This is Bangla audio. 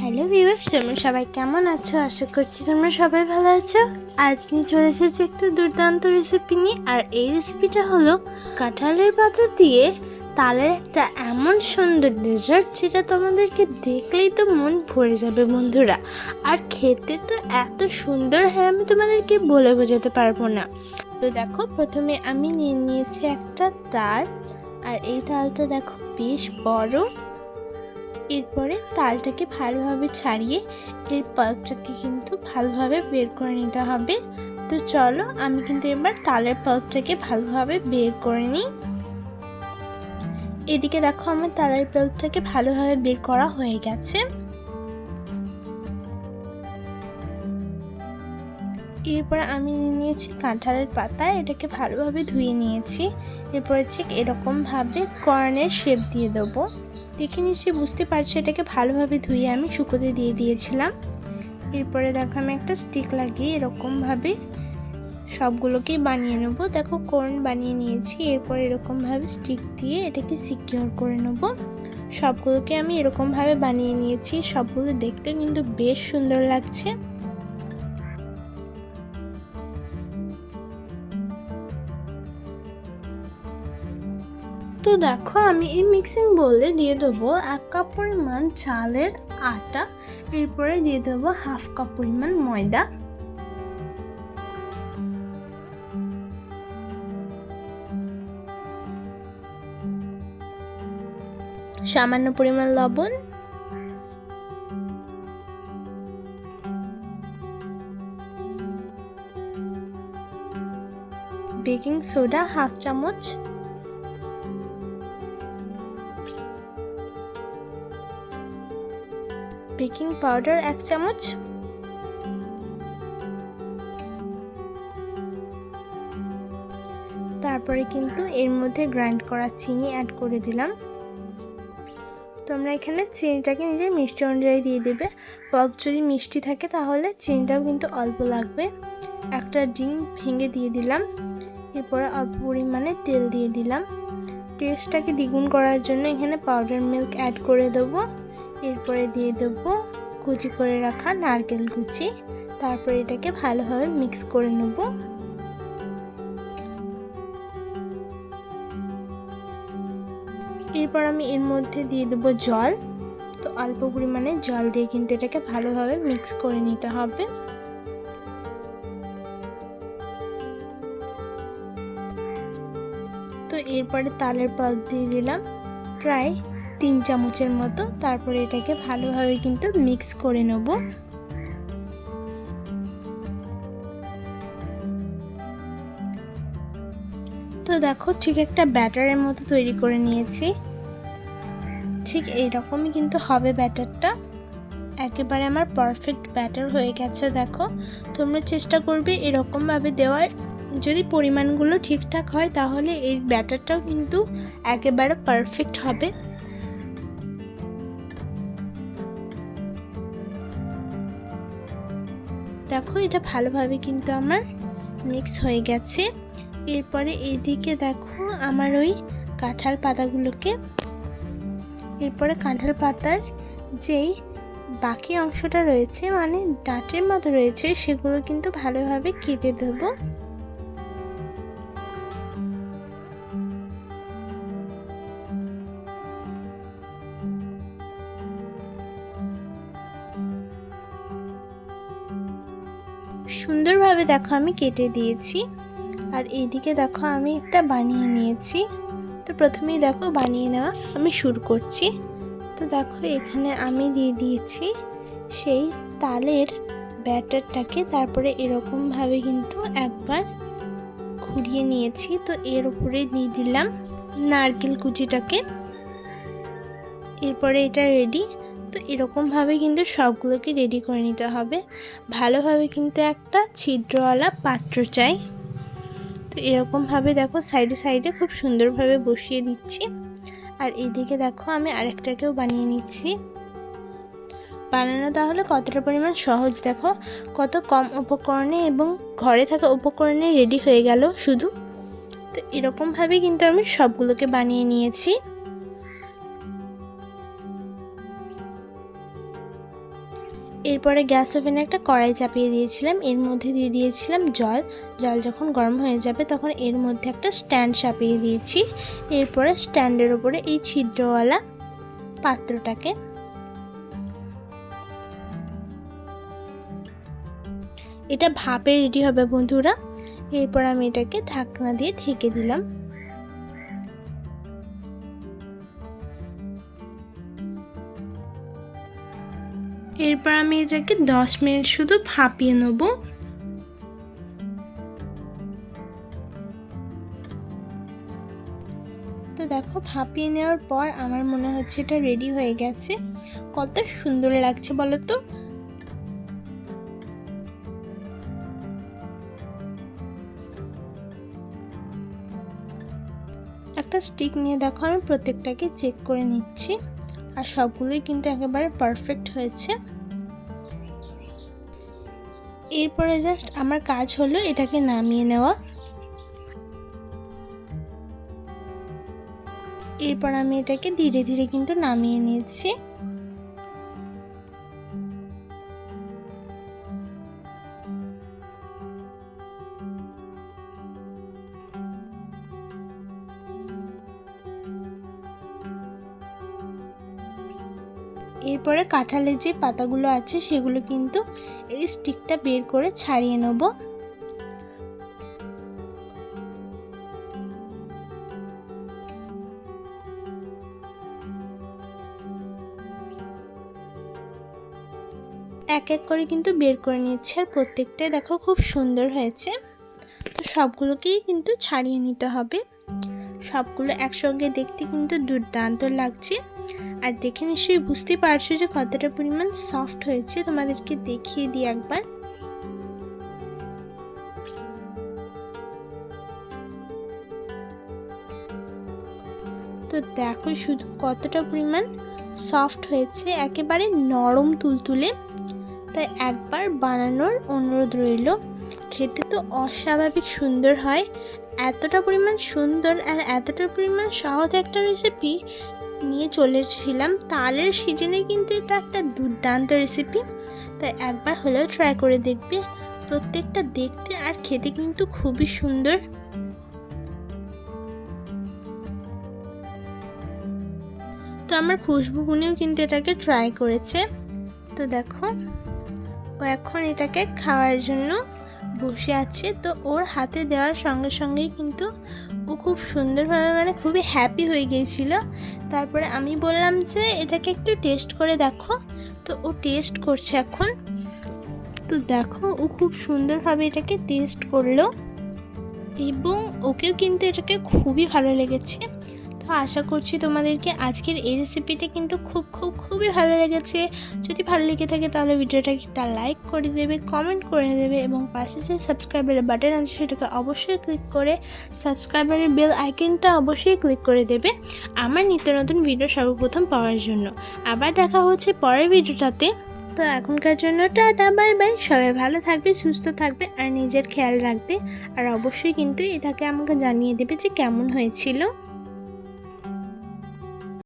হ্যালো ভিউয়ার্স, তোমরা সবাই কেমন আছো? আশা করছি তোমরা সবাই ভালো আছো। আজ নিয়ে চলে এসেছি একটা দুর্দান্ত রেসিপি নিয়ে, আর এই রেসিপিটা হলো কাঁঠালের পাতা দিয়ে তালের একটা এমন সুন্দর ডেজার্ট যেটা তোমাদেরকে দেখলেই তো মন ভরে যাবে বন্ধুরা। আর খেতে তো এত সুন্দর হয়, আমি তোমাদেরকে বলে বোঝাতে পারব না। তো দেখো, প্রথমে আমি নিয়ে নিয়েছি একটা তাল, আর এই তালটা দেখো বেশ বড়। এরপরে তালটাকে ভালোভাবে ছাড়িয়ে এর পাল্পটাকে কিন্তু ভালোভাবে বের করে নিতে হবে। তো চলো, আমি কিন্তু এবার তালের পাল্পটাকে ভালোভাবে বের করে নিই। এদিকে দেখো, আমার তালের পাল্পটাকে ভালোভাবে বের করা হয়ে গেছে। এরপর আমি নিয়েছি কাঁঠালের পাতা, এটাকে ভালোভাবে ধুয়ে নিয়েছি। এরপরে ঠিক এরকমভাবে কর্নের শেপ দিয়ে দেবো। দেখে নিশ্চয়ই বুঝতে পারছ এটাকে ভালোভাবে ধুয়ে আমি শুকোতে দিয়ে দিয়েছিলাম। এরপরে দেখো আমি একটা স্টিক লাগিয়ে এরকমভাবে সবগুলোকেই বানিয়ে নেব। দেখো কর্ন বানিয়ে নিয়েছি, এরপর এরকমভাবে স্টিক দিয়ে এটাকে সিকিওর করে নেব। সবগুলোকে আমি এরকমভাবে বানিয়ে নিয়েছি, সবগুলো দেখতে কিন্তু বেশ সুন্দর লাগছে। তো দেখো, আমি এই মিক্সিং বলে দিয়ে দেবো এক কাপ পরিমাণ চালের আটা, এরপরে দিয়ে দেবো হাফ কাপ পরিমাণ ময়দা। সামান্য পরিমাণ লবণ। বেকিং সোডা হাফ চামচ। বেকিং পাউডার এক চামচ। তারপরে কিন্তু এর মধ্যে গ্রাইন্ড করা চিনি অ্যাড করে দিলাম। তোমরা এখানে চিনিটাকে নিজের মিষ্টি অনুযায়ী দিয়ে দেবে। পপ যদি মিষ্টি থাকে তাহলে চিনিটাও কিন্তু অল্প লাগবে। একটা ডিম ভেঙে দিয়ে দিলাম। এরপরে অল্প পরিমাণে তেল দিয়ে দিলাম। টেস্টটাকে দ্বিগুণ করার জন্য এখানে পাউডার মিল্ক অ্যাড করে দেবো। এরপরে দিয়ে দেবো কুচি করে রাখা নারকেল কুচি। তারপরে এটাকে ভালোভাবে মিক্স করে নেব। এরপর আমি এর মধ্যে দিয়ে দেবো জল। তো অল্প পরিমাণে জল দিয়ে কিন্তু এটাকে ভালোভাবে মিক্স করে নিতে হবে। তো এরপরে তালের পাল্প দিয়ে দিলাম। প্রায় তিন চামচের মতো, তারপরে এটাকে ভালোভাবে কিন্তু মিক্স করে নেব। তো দেখো, ঠিক একটা ব্যাটারের মতো তৈরি করে নিয়েছি। ঠিক এইরকমই কিন্তু হবে ব্যাটারটা। একেবারে আমার পারফেক্ট ব্যাটার হয়ে গেছে, দেখো। তোমরা চেষ্টা করবে এরকমভাবে দেওয়ার। যদি পরিমাণগুলো ঠিকঠাক হয়, তাহলে এই ব্যাটারটাও কিন্তু একেবারে পারফেক্ট হবে। দেখো, এটা ভালোভাবে কিন্তু আমার মিক্স হয়ে গেছে। এরপরে এদিকে দেখো, আমার ওই কাঁঠাল পাতাগুলোকে, এরপরে কাঁঠাল পাতার যেই বাকি অংশটা রয়েছে মানে ডাঁটের মতো রয়েছে, সেগুলো কিন্তু ভালোভাবে কেটে দেবো। সুন্দরভাবে দেখো আমি কেটে দিয়েছি। আর এইদিকে দেখো আমি একটা বানিয়ে নিয়েছি। তো প্রথমেই দেখো বানিয়ে নেওয়া আমি শুরু করছি। তো দেখো এখানে আমি দিয়ে দিয়েছি সেই তালের ব্যাটারটাকে। তারপরে এরকমভাবে কিন্তু একবার ঘুরিয়ে নিয়েছি। তো এর উপরে দিয়ে দিলাম নারকেল কুচিটাকে। এরপরে এটা রেডি তো এরকমভাবে কিন্তু সবগুলোকে রেডি করে নিতে হবে। ভালোভাবে কিন্তু একটা ছিদ্রওয়ালা পাত্র চাই। তো এরকমভাবে দেখো সাইডে সাইডে খুব সুন্দরভাবে বসিয়ে দিচ্ছি। আর এইদিকে দেখো আমি আরেকটাকেও বানিয়ে নিচ্ছি। বানানো তাহলে কতটা পরিমাণ সহজ দেখো। কত কম উপকরণে এবং ঘরে থাকা উপকরণে রেডি হয়ে গেল শুধু। তো এরকমভাবে কিন্তু আমি সবগুলোকে বানিয়ে নিয়েছি। এরপরে গ্যাস ওভেনে একটা কড়াই চাপিয়ে দিয়েছিলাম। এর মধ্যে দিয়ে দিয়েছিলাম জল। জল যখন গরম হয়ে যাবে তখন এর মধ্যে একটা স্ট্যান্ড চাপিয়ে দিয়েছি। এরপরে স্ট্যান্ডের ওপরে এই ছিদ্রওয়ালা পাত্রটাকে এটা ভাপে রেডি হবে বন্ধুরা। এরপর আমি এটাকে ঢাকনা দিয়ে ঢেকে দিলাম। এরপর আমি এটাকে দশ মিনিট শুধু ভাপিয়ে নেব। তো দেখো, ভাপিয়ে নেওয়ার পর আমার মনে হচ্ছে এটা রেডি হয়ে গেছে। কত সুন্দর লাগছে বলো তো। একটা স্টিক নিয়ে দেখো, আমি প্রত্যেকটাকে চেক করে নিচ্ছি। আর সবগুলোই কিন্তু একেবারে পারফেক্ট হয়েছে। এরপরে জাস্ট আমার কাজ হলো এটাকে নামিয়ে নেওয়া। এরপর আমি এটাকে ধীরে ধীরে কিন্তু নামিয়ে নিয়েছি এরপরে কাঁঠালের যে পাতাগুলো আছে সেগুলো কিন্তু এই স্টিকটা বের করে ছাড়িয়ে নেব। এক এক করে কিন্তু বের করে নিচ্ছে আর প্রত্যেকটাই দেখো খুব সুন্দর হয়েছে। তো সবগুলোকেই কিন্তু ছাড়িয়ে নিতে হবে। সবগুলো একসঙ্গে দেখতে কিন্তু দুর্দান্ত লাগছে। আর দেখে নিশ্চয়ই বুঝতে পারছ যে কতটা পরিমাণ সফট হয়েছে। তোমাদেরকে দেখিয়ে দিই একবার। তো দেখো শুধু কতটা পরিমাণ সফট হয়েছে। একেবারে নরম তুলতুলে। তাই একবার বানানোর অনুরোধ রইল। খেতে তো অস্বাভাবিক সুন্দর হয়। এতটা পরিমাণ সুন্দর আর এতটা পরিমাণ সহজ একটা রেসিপি নিয়ে চলেছিলাম, তালের সিজনে কিন্তু এটা একটা দুর্দান্ত রেসিপি তাই একবার হলেও ট্রাই করে দেখবে, প্রত্যেকটা দেখতে আর খেতে কিন্তু খুবই সুন্দর। তো আমার খুশবু বুনেও কিন্তু এটাকে ট্রাই করেছে। তো দেখো, ও এখন এটাকে খাওয়ার জন্য বসে আছে, তো ওর হাতে দেওয়ার সঙ্গে সঙ্গেই কিন্তু ও খুব সুন্দরভাবে মানে খুবই হ্যাপি হয়ে গিয়েছিল। তারপরে আমি বললাম যে, এটাকে একটু টেস্ট করে দেখো। তো ও টেস্ট করছে এখন। তো দেখো, ও খুব সুন্দরভাবে এটাকে টেস্ট করল। এবং ওকেও কিন্তু এটাকে খুবই ভালো লেগেছে। তো আশা করছি তোমাদেরকে আজকের এই রেসিপিটা কিন্তু খুব খুব, খুবই ভালো লেগেছে। যদি ভালো লেগে থাকে তাহলে ভিডিওটাকে একটা লাইক করে দেবে কমেন্ট করে দেবে এবং পাশে যে সাবস্ক্রাইবারের বাটন আছে সেটাকে অবশ্যই ক্লিক করে সাবস্ক্রাইবারের বেল আইকনটা অবশ্যই ক্লিক করে দেবে আমার নিত্য নতুন ভিডিও সর্বপ্রথম পাওয়ার জন্য। আবার দেখা হচ্ছে পরের ভিডিওটাতে তো এখনকার জন্য টাটা বাই বাই সবাই ভালো থাকবে, সুস্থ থাকবে আর নিজের খেয়াল রাখবে। আর অবশ্যই কিন্তু এটাকে আমাকে জানিয়ে দেবে যে কেমন হয়েছিল।